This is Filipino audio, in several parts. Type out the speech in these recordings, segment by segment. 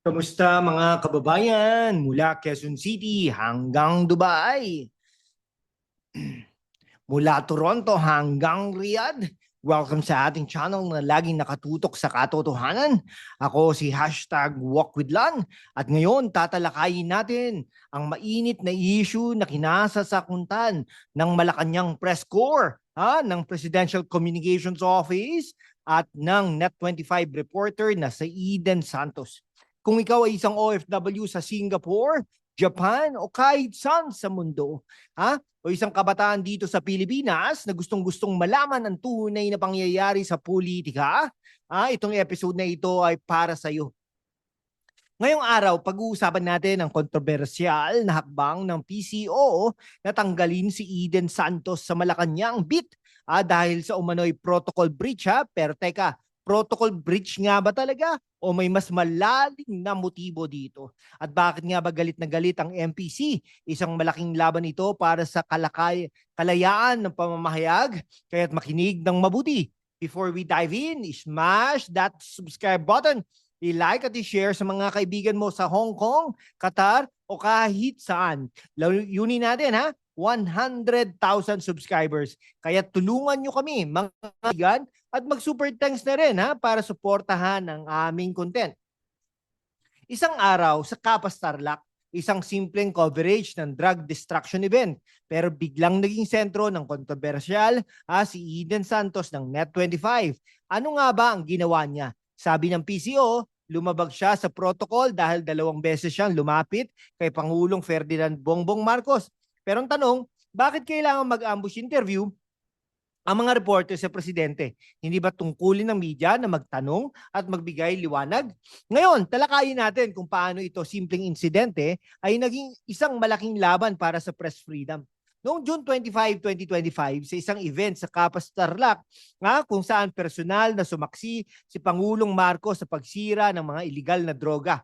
Kamusta mga kababayan mula Quezon City hanggang Dubai? mula Toronto hanggang Riyadh. Welcome sa ating channel na laging nakatutok sa katotohanan. Ako si hashtag Walk at ngayon tatalakayin natin ang mainit na issue na kinasasakuntan ng Malacanang Press Corps ha, ng Presidential Communications Office at ng Net25 reporter na si Eden Santos. Kung ikaw ay isang OFW sa Singapore, Japan o kahit saan sa mundo, ha? O isang kabataan dito sa Pilipinas na gustong-gustong malaman ang tunay na pangyayari sa politika, ha? Itong episode na ito ay para sa iyo. Ngayong araw, pag-uusapan natin ang kontrobersyal na hakbang ng PCO na tanggalin si Eden Santos sa Malacanang bit ah, dahil sa umano'y protocol breach ha. Pero teka, protocol breach nga ba talaga o may mas malalim na motibo dito? At bakit nga ba galit na galit ang MPC? Isang malaking laban ito para sa kalakay, kalayaan ng pamamahayag. Kaya't makinig ng mabuti. Before we dive in, smash that subscribe button. I-like at i-share sa mga kaibigan mo sa Hong Kong, Qatar o kahit saan. Layunin natin ha, 100,000 subscribers. Kaya tulungan nyo kami mga kaibigan at mag-super thanks na rin ha para suportahan ang aming content. Isang araw sa Kapas Tarlac, isang simpleng coverage ng drug destruction event pero biglang naging sentro ng kontrobersyal ah, si Eden Santos ng Net25. Ano nga ba ang ginawa niya? Sabi ng PCO, lumabag siya sa protocol dahil dalawang beses siyang lumapit kay Pangulong Ferdinand Bongbong Marcos. Pero ang tanong, bakit kailangan mag-ambush interview ang mga reporter sa presidente? Hindi ba tungkulin ng media na magtanong at magbigay liwanag? Ngayon, talakayin natin kung paano ito simpleng insidente ay naging isang malaking laban para sa press freedom. Noong June 25, 2025, sa isang event sa Kapas Tarlac, nga, kung saan personal na sumaksi si Pangulong Marcos sa pagsira ng mga iligal na droga.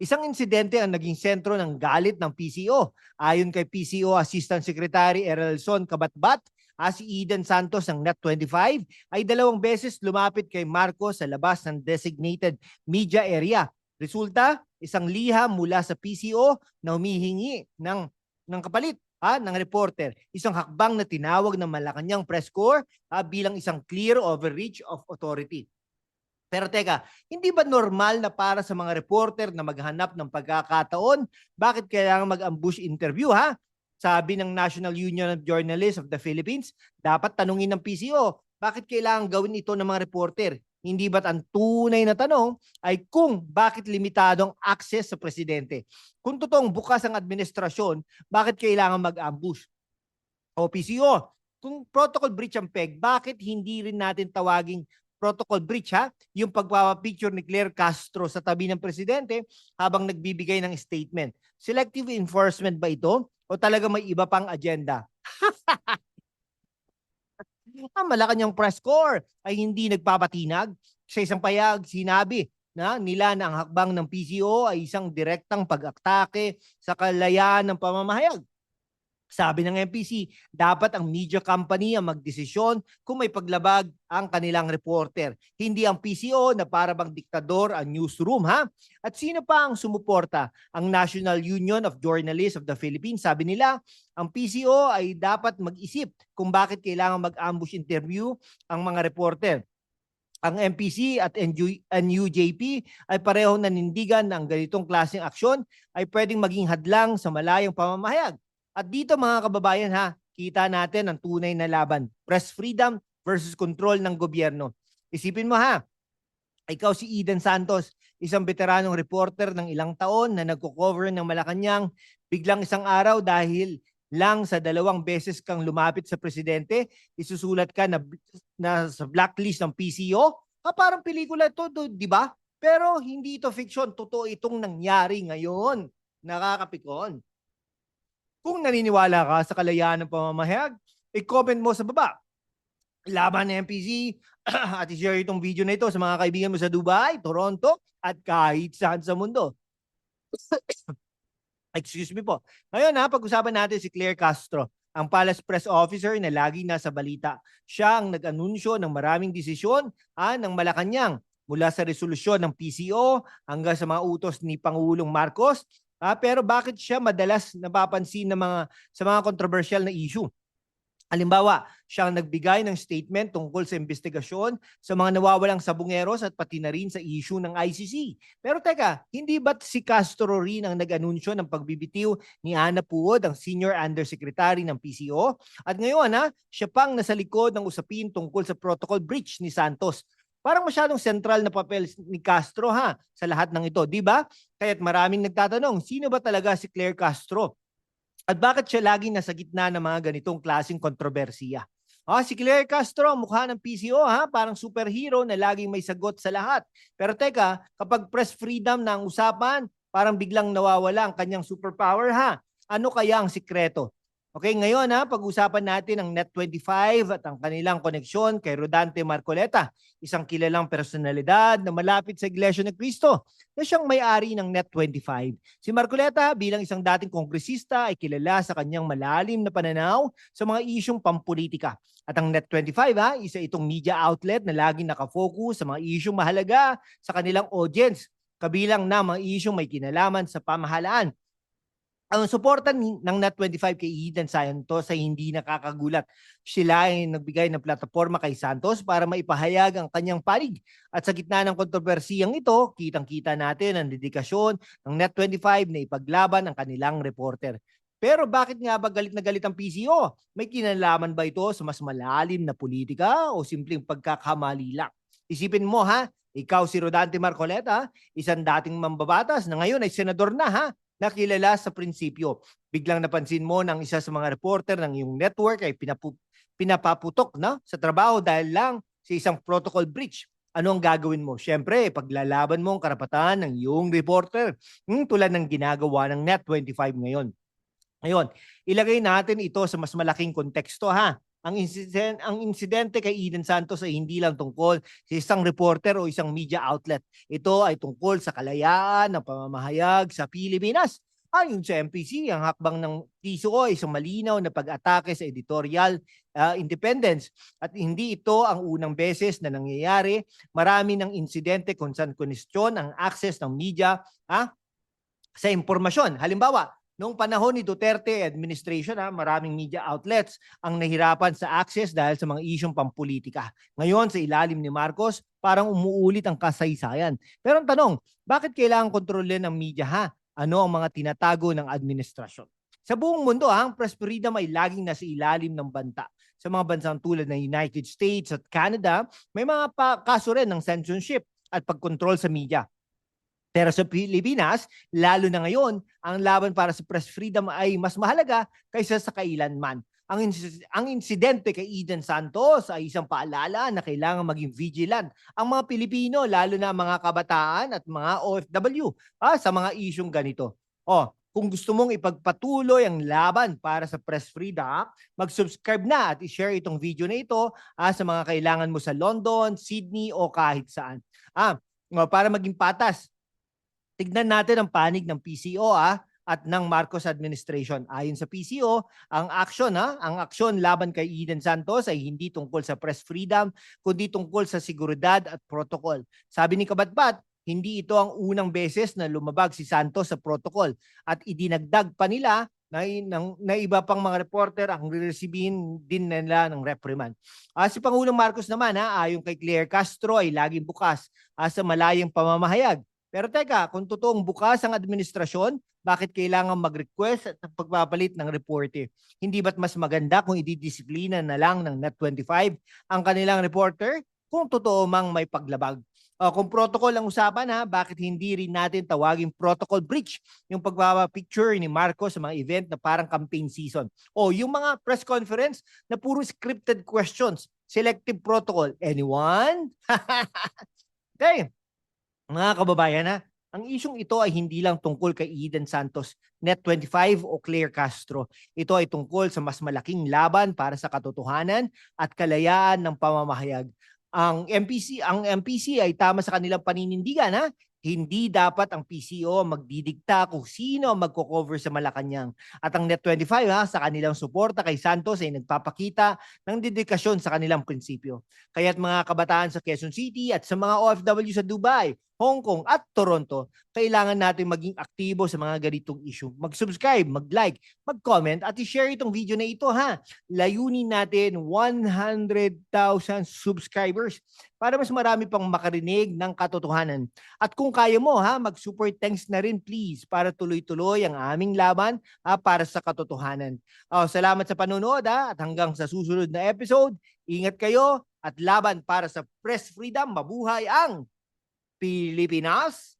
Isang insidente ang naging sentro ng galit ng PCO. Ayon kay PCO Assistant Secretary Erelson Kabatbat, ah, si Eden Santos ng Net25 ay dalawang beses lumapit kay Marcos sa labas ng designated media area. Resulta, isang liham mula sa PCO na humihingi ng, ng kapalit ah, ng reporter. Isang hakbang na tinawag ng Malacanang Press Corps ah, bilang isang clear overreach of authority. Pero teka, hindi ba normal na para sa mga reporter na maghanap ng pagkakataon, bakit kailangan mag-ambush interview ha? Sabi ng National Union of Journalists of the Philippines, dapat tanungin ng PCO, bakit kailangan gawin ito ng mga reporter? Hindi ba't ang tunay na tanong ay kung bakit limitado ang access sa presidente? Kung totoong bukas ang administrasyon, bakit kailangan mag-ambush? O PCO, kung protocol breach ang PEG, bakit hindi rin natin tawaging protocol breach ha? Yung pagpapapicture ni Claire Castro sa tabi ng presidente habang nagbibigay ng statement. Selective enforcement ba ito? O talaga may iba pang agenda? ang Malacanang press corps ay hindi nagpapatinag. Sa isang payag, sinabi na nila na ang hakbang ng PCO ay isang direktang pag-aktake sa kalayaan ng pamamahayag. Sabi ng MPC, dapat ang media company ang magdesisyon kung may paglabag ang kanilang reporter. Hindi ang PCO na para bang diktador ang newsroom ha? At sino pa ang sumuporta? Ang National Union of Journalists of the Philippines. Sabi nila, ang PCO ay dapat mag-isip kung bakit kailangan mag-ambush interview ang mga reporter ang MPC at NUJP ay parehong nanindigan na ang ganitong klaseng aksyon ay pwedeng maging hadlang sa malayong pamamahayag. At dito mga kababayan ha, kita natin ang tunay na laban. Press freedom versus control ng gobyerno. Isipin mo ha, ikaw si Eden Santos, isang veteranong reporter ng ilang taon na nagko-cover ng Malacanang, biglang isang araw dahil lang sa dalawang beses kang lumapit sa presidente, isusulat ka na, na sa blacklist ng PCO. Ah, parang pelikula ito, di ba? Pero hindi ito fiction, totoo itong nangyari ngayon. Nakakapikon. Kung naniniwala ka sa kalayaan ng pamamahayag, i-comment mo sa baba. Laban ng MPC at i-share itong video na ito sa mga kaibigan mo sa Dubai, Toronto at kahit saan sa mundo. Excuse me po. Ngayon ha, pag-usapan natin si Claire Castro, ang Palace Press Officer na lagi nasa balita. Siya ang nag-anunsyo ng maraming desisyon ah, ng Malacanang. mula sa resolusyon ng PCO hanggang sa mga utos ni Pangulong Marcos. Ah, pero bakit siya madalas napapansin ng mga sa mga controversial na issue? Halimbawa, siya ang nagbigay ng statement tungkol sa investigasyon sa mga nawawalang sabungeros at pati na rin sa issue ng ICC. Pero teka, hindi ba't si Castro rin ang nag-anunsyo ng pagbibitiw ni Ana Puod, ang Senior Undersecretary ng PCO? At ngayon, ha, siya pang nasa likod ng usapin tungkol sa protocol breach ni Santos. Parang masyadong sentral na papel ni Castro ha sa lahat ng ito, di ba? Kaya't maraming nagtatanong, sino ba talaga si Claire Castro? At bakit siya laging nasa gitna ng mga ganitong klaseng kontrobersiya? Ah, si Claire Castro, mukha ng PCO ha, parang superhero na laging may sagot sa lahat. Pero teka, kapag press freedom na ang usapan, parang biglang nawawala ang kanyang superpower ha. Ano kaya ang sikreto? Okay, ngayon ha, pag-usapan natin ang Net25 at ang kanilang koneksyon kay Rodante Marcoleta, isang kilalang personalidad na malapit sa Iglesia ni Cristo na siyang may-ari ng Net25. Si Marcoleta bilang isang dating kongresista ay kilala sa kanyang malalim na pananaw sa mga isyong pampolitika. At ang Net25 ha, isa itong media outlet na laging nakafocus sa mga isyong mahalaga sa kanilang audience, kabilang na mga isyong may kinalaman sa pamahalaan ang suporta ng Net25 kay Eden Santos ay hindi nakakagulat. Sila ay nagbigay ng plataforma kay Santos para maipahayag ang kanyang panig. At sa gitna ng kontrobersiyang ito, kitang-kita natin ang dedikasyon ng Net25 na ipaglaban ang kanilang reporter. Pero bakit nga ba galit na galit ang PCO? May kinalaman ba ito sa mas malalim na politika o simpleng pagkakamali lang? Isipin mo ha, ikaw si Rodante Marcoleta, isang dating mambabatas na ngayon ay senador na ha, nakilala sa prinsipyo. Biglang napansin mo ng isa sa mga reporter ng iyong network ay pinapu- pinapaputok na sa trabaho dahil lang sa isang protocol breach. Ano ang gagawin mo? Siyempre, paglalaban mo ang karapatan ng iyong reporter hmm, tulad ng ginagawa ng Net25 ngayon. Ngayon, ilagay natin ito sa mas malaking konteksto ha. Ang incident, ang insidente kay Eden Santos ay hindi lang tungkol sa isang reporter o isang media outlet. Ito ay tungkol sa kalayaan ng pamamahayag sa Pilipinas. Ayon sa MPC, ang hakbang ng PCO ay isang malinaw na pag-atake sa editorial uh, independence. At hindi ito ang unang beses na nangyayari. Marami ng insidente kung saan ang access ng media ha, sa impormasyon. Halimbawa, Noong panahon ni Duterte administration, ha, maraming media outlets ang nahirapan sa access dahil sa mga isyong pampolitika. Ngayon, sa ilalim ni Marcos, parang umuulit ang kasaysayan. Pero ang tanong, bakit kailangan kontrolin ng media ha? Ano ang mga tinatago ng administrasyon? Sa buong mundo, ha, ang press freedom ay laging nasa ilalim ng banta. Sa mga bansang tulad ng United States at Canada, may mga pa- kaso rin ng censorship at pagkontrol sa media. Pero sa Pilipinas, lalo na ngayon, ang laban para sa press freedom ay mas mahalaga kaysa sa kailanman. Ang, insi- ang insidente kay Eden Santos ay isang paalala na kailangan maging vigilant ang mga Pilipino, lalo na mga kabataan at mga OFW ah, sa mga isyong ganito. O, kung gusto mong ipagpatuloy ang laban para sa press freedom, mag-subscribe na at i-share itong video na ito ah, sa mga kailangan mo sa London, Sydney o kahit saan. Ah, para maging patas, tignan natin ang panig ng PCO ah, at ng Marcos administration. Ayon sa PCO, ang action ha, ang aksyon laban kay Eden Santos ay hindi tungkol sa press freedom, kundi tungkol sa seguridad at protocol. Sabi ni Kabatbat, hindi ito ang unang beses na lumabag si Santos sa protocol at idinagdag pa nila na, ng, na iba pang mga reporter ang reresibihin din nila ng reprimand. Ah, si Pangulong Marcos naman ha, ayon kay Claire Castro ay laging bukas ah, sa malayang pamamahayag pero teka, kung totoong bukas ang administrasyon, bakit kailangan mag-request at pagpapalit ng reporter? Hindi ba't mas maganda kung ididisiplina na lang ng Net25 ang kanilang reporter kung totoo mang may paglabag? O, kung protocol ang usapan ha, bakit hindi rin natin tawagin protocol breach yung pagpapapicture ni Marcos sa mga event na parang campaign season? O yung mga press conference na puro scripted questions, selective protocol. Anyone? okay. Mga kababayan ha, ang isyong ito ay hindi lang tungkol kay Eden Santos, Net25 o Claire Castro. Ito ay tungkol sa mas malaking laban para sa katotohanan at kalayaan ng pamamahayag. Ang MPC, ang MPC ay tama sa kanilang paninindigan ha. Hindi dapat ang PCO magdidikta kung sino magko-cover sa Malacanang. At ang Net25 ha, sa kanilang suporta kay Santos ay nagpapakita ng dedikasyon sa kanilang prinsipyo. Kaya't mga kabataan sa Quezon City at sa mga OFW sa Dubai, Hong Kong at Toronto, kailangan natin maging aktibo sa mga ganitong issue. Mag-subscribe, mag-like, mag-comment at i-share itong video na ito ha. Layunin natin 100,000 subscribers para mas marami pang makarinig ng katotohanan. At kung kaya mo ha, mag-super thanks na rin please para tuloy-tuloy ang aming laban ha, para sa katotohanan. Oh, salamat sa panonood ha, at hanggang sa susunod na episode, ingat kayo at laban para sa press freedom. Mabuhay ang Pilipinas!